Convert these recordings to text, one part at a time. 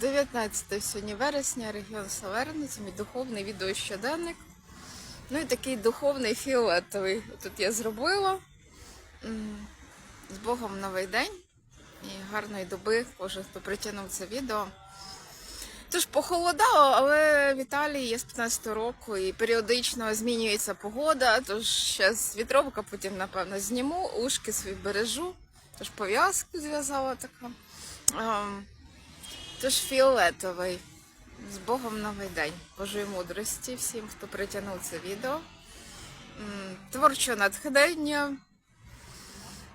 19 сьогодні вересня, регіон Саверни, це мій духовний відеощоденник. Ну і такий духовний фіолетовий. Тут я зробила. З Богом новий день і гарної доби, кожен, хто притягнув це відео. Тож похолодало, але в Італії є з 15 року і періодично змінюється погода. Тож зараз вітровка, потім, напевно, зніму, ушки свої бережу. Тож пов'язку зв'язала така. Тож фіолетовий. З Богом новий день. Божої мудрості всім, хто притягнув це відео. Творчого натхнення.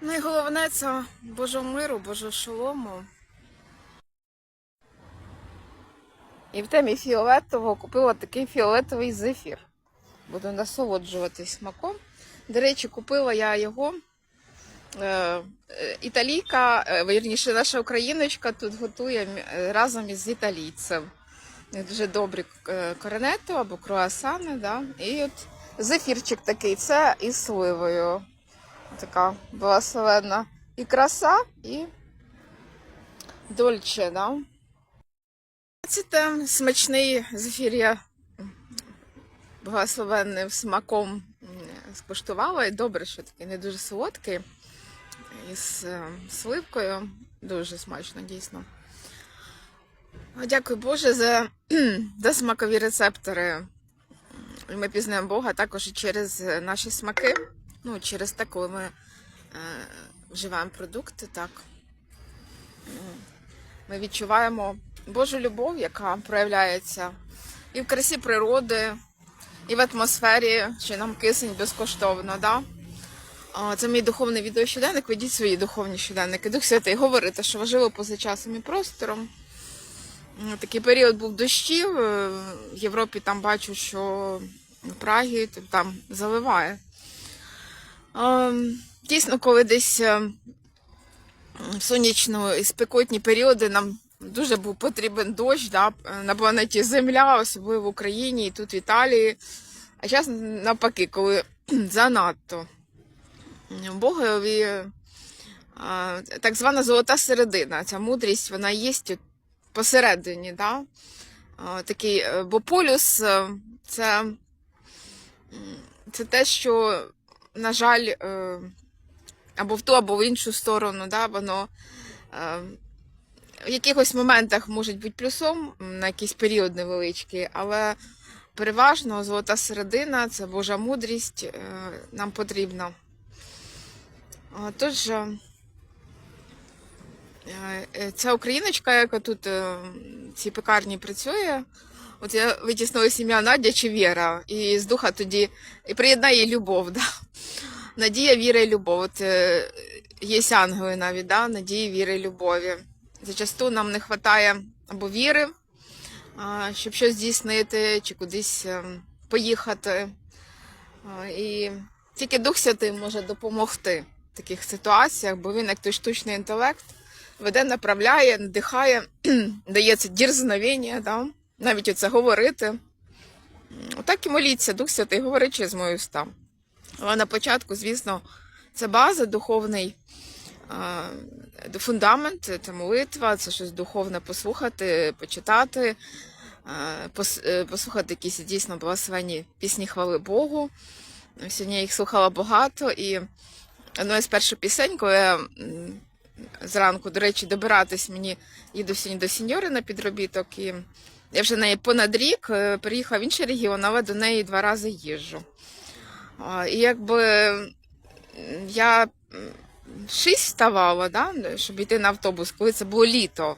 Ну і головне це Божого миру, Божого шолому. І в темі фіолетового купила такий фіолетовий зефір. Буду насолоджуватись смаком. До речі, купила я його. Е, Італійка, е, вірніше, наша україночка тут готує е, разом із італійцем. Дуже добрі корнетто або круасани, да? І от зефірчик такий, це із сливою. Така благословенна і краса, і дольче, да? Бачите, смачний зефір я благословенним смаком скуштувала. І добре, що такий не дуже солодкий. Із е, сливкою. Дуже смачно, дійсно. Дякую Боже за, за смакові рецептори. Ми пізнаємо Бога також і через е, наші смаки. Ну, через те, коли ми е, вживаємо продукти, так. Ми відчуваємо Божу любов, яка проявляється і в красі природи, і в атмосфері, що нам кисень безкоштовно. Да? Це мій духовний відеощоденник. Ведіть свої духовні щоденники. Дух Святий говорите, що важливо поза часом і простором. Такий період був дощів. е, В Європі там бачу, що в Прагі там заливає. Дійсно, коли десь е, в сонячну і спекотні періоди нам дуже був потрібен дощ да, на планеті Земля, особливо в Україні і тут в Італії. А зараз навпаки, коли занадто. Богові так звана золота середина. Ця мудрість, вона є посередині. Да? Такий, е, бо полюс е, це, це те, що, на жаль, е, або в ту, або в іншу сторону, да? воно в якихось моментах може бути плюсом на якийсь період невеличкий, але переважно золота середина це Божа мудрість нам потрібна. Тож, е, е, ця україночка, яка тут е, в цій пекарні працює, от я витіснила сім'я Надя чи Віра, і з духа тоді і приєднає любов. Да? Надія, віра і любов. От, є ангели навіть, да? надії, віри і любові. Зачасту нам не вистачає або віри, щоб щось здійснити, чи кудись поїхати. І тільки Дух Святий може допомогти таких ситуаціях, бо він, як той штучний інтелект, веде, направляє, надихає, дає це дірзновення, да? навіть оце говорити. Отак і моліться, Дух Святий, говори через мої уста. Але на початку, звісно, це база, духовний фундамент, це молитва, це щось духовне послухати, почитати, е, послухати якісь дійсно благословенні пісні хвали Богу. Сьогодні я їх слухала багато, і одна з перших пісень, коли зранку, до речі, добиратись мені їду сьогодні до сеньори на підробіток, і я вже неї понад рік е, переїхала в інший регіон, але до неї два рази їжджу. І якби я шість вставала, да, щоб йти на автобус, коли це було літо.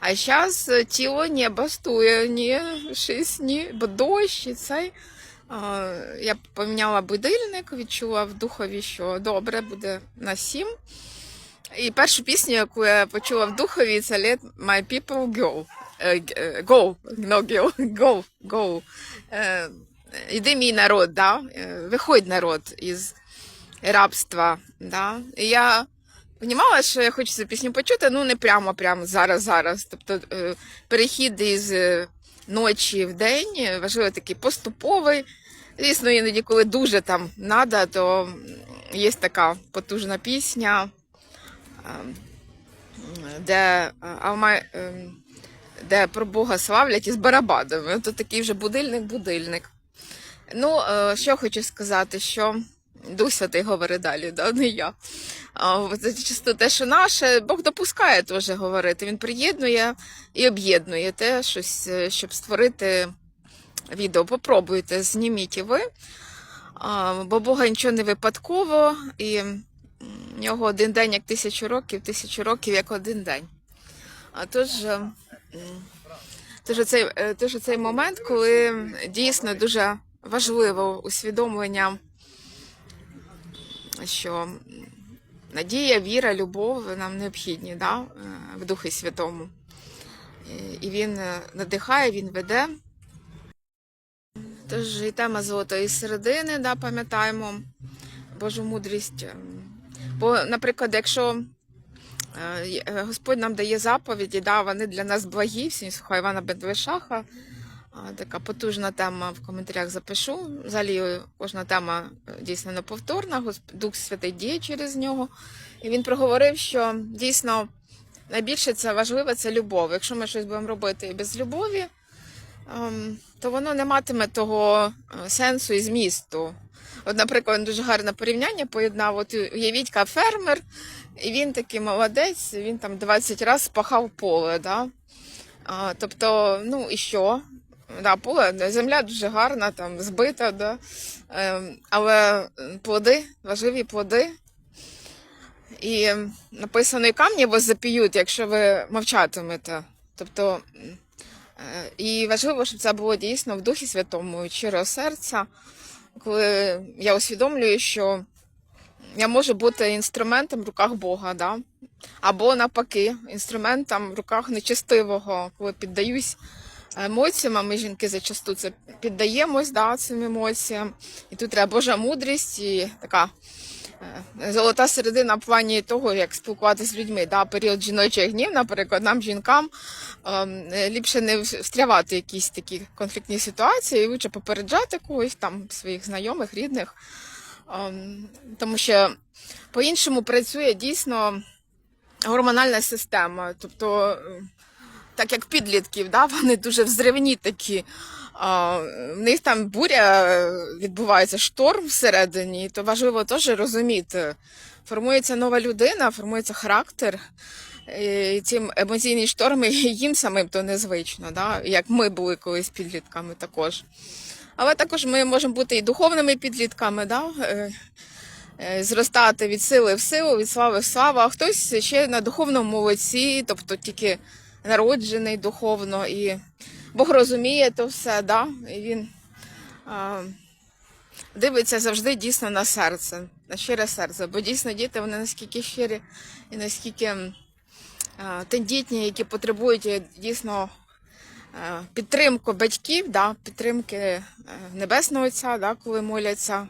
А зараз тіло не бастує, ні, шість, ні, бо дощ і цей. Я поміняла будильник, відчула в духові, що добре буде на сім. І першу пісню, яку я почула в духові, це Let My People Go. Е, е, Go, no go, go, go. Е, Іди мій народ, да? Виходь народ із рабства. Да? І я розуміла, що я хочу цю пісню почути, ну не прямо прямо зараз, зараз. Тобто перехід із ночі в день, е, важливо такий поступовий. Звісно, іноді, коли дуже там надо, то є така потужна пісня, ем, де е, ем, де про Бога славлять із барабанами. Ото такий вже будильник-будильник. Ну, е, що хочу сказати, що Дух Святий говорить далі, да, не я. А, Це чисто те, що наше, Бог допускає теж говорити. Він приєднує і об'єднує те, щось, е, щоб створити відео. Попробуйте, зніміть і ви. А, Бо Бога нічого не випадково, і в нього один день як тисячу років, тисячу років як один день. А тож, е, тож, оцей, е, тож оцей момент, коли дійсно дуже важливо усвідомлення, що надія, віра, любов нам необхідні да, е, в Духі Святому. І- він е, надихає, він веде. Тож і тема золотої середини, да, пам'ятаємо Божу мудрість. Ем, Бо, наприклад, якщо е, Господь нам дає заповіді, да, вони для нас благі, всі слухай Івана Бендвишаха. Така потужна тема в коментарях запишу. Взагалі кожна тема е, дійсно неповторна, Дух Святий діє через нього. І він проговорив, що дійсно найбільше це важливе це любов. Якщо ми щось будемо робити без любові, ем, то воно не матиме того е, сенсу і змісту. От, наприклад, дуже гарне порівняння поєднав. От уявіть, фермер, і він такий молодець, він там 20 разів спахав поле. Да? А, тобто, ну і що? Да, поле, земля дуже гарна, там збита, да? ем, але плоди, важливі плоди. І написано, і камні вас запіють, якщо ви мовчатимете. Тобто, е, і важливо, щоб це було дійсно в Духі Святому, щирого серця, коли я усвідомлюю, що я можу бути інструментом в руках Бога, да? або навпаки, інструментом в руках нечестивого, коли піддаюсь емоціям, а ми жінки зачасту це піддаємось да, цим емоціям. І тут треба Божа мудрість і така е, золота середина в плані того, як спілкуватися з людьми. Да, період жіночої гнів, наприклад, нам, жінкам, ем, ліпше не встрявати в якісь такі конфліктні ситуації, і лучше попереджати когось там своїх знайомих, рідних. Ем, Тому що по-іншому працює дійсно гормональна система. Тобто, так як підлітків, да, вони дуже взривні такі. А, в них там буря е, відбувається, шторм всередині, то важливо теж розуміти. Формується нова людина, формується характер. І ці емоційні шторми їм самим то незвично, да? як ми були колись підлітками також. Але також ми можемо бути і духовними підлітками, да? е, е, зростати від сили в силу, від слави в славу, а хтось ще на духовному молодці, тобто тільки народжений духовно, і Бог розуміє то все, да? і він а, дивиться завжди дійсно на серце, на щире серце. Бо дійсно діти вони наскільки щирі і наскільки а, тендітні, які потребують дійсно підтримку батьків, да, підтримки е, Небесного Отця, да, коли моляться.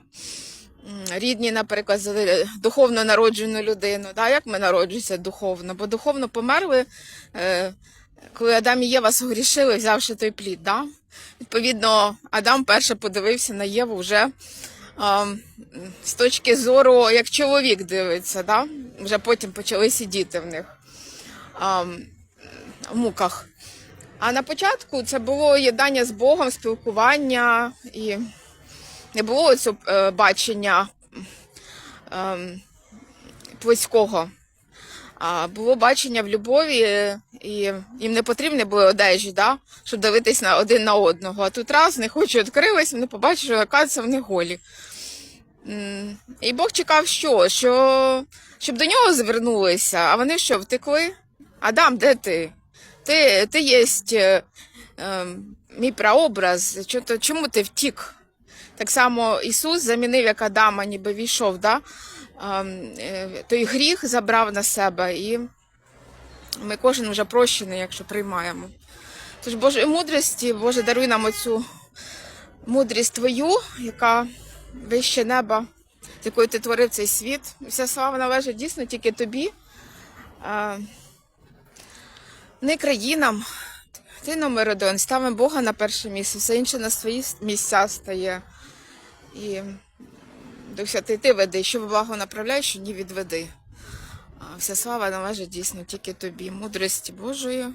Рідні, наприклад, е, духовно народжену людину. Да? Як ми народжуємося духовно? Бо духовно померли, е, коли Адам і Єва согрішили, взявши той плід. Да? Відповідно, Адам перше подивився на Єву вже з точки зору, як чоловік дивиться, да? вже потім почали сидіти в них в муках. А на початку це було єднання з Богом, спілкування і не було цього е, бачення е, плоського. А було бачення в любові, і їм не потрібні були одежі, да? щоб дивитись на один на одного. А тут раз не хочу відкрились, вони побачили, що оказується вони голі. І Бог чекав, що? що? Щоб до нього звернулися, а вони що, втекли? Адам, де ти? Ти, ти єсть е, е, мій прообраз. Чому ти втік? Так само Ісус замінив, як Адама, ніби війшов, да? Ем, е, той гріх забрав на себе, і ми кожен вже прощений, якщо приймаємо. Тож Божої мудрості, Боже, даруй нам оцю мудрість Твою, яка вище неба, з якою ти творив цей світ. Вся слава належить дійсно тільки тобі, е, не країнам. Ти номер один, ставимо Бога на перше місце, все інше на свої місця стає. І Дух Святий, ти веди, що в благо направляєш, що ні відведи. Вся слава належить дійсно тільки тобі, мудрості Божої.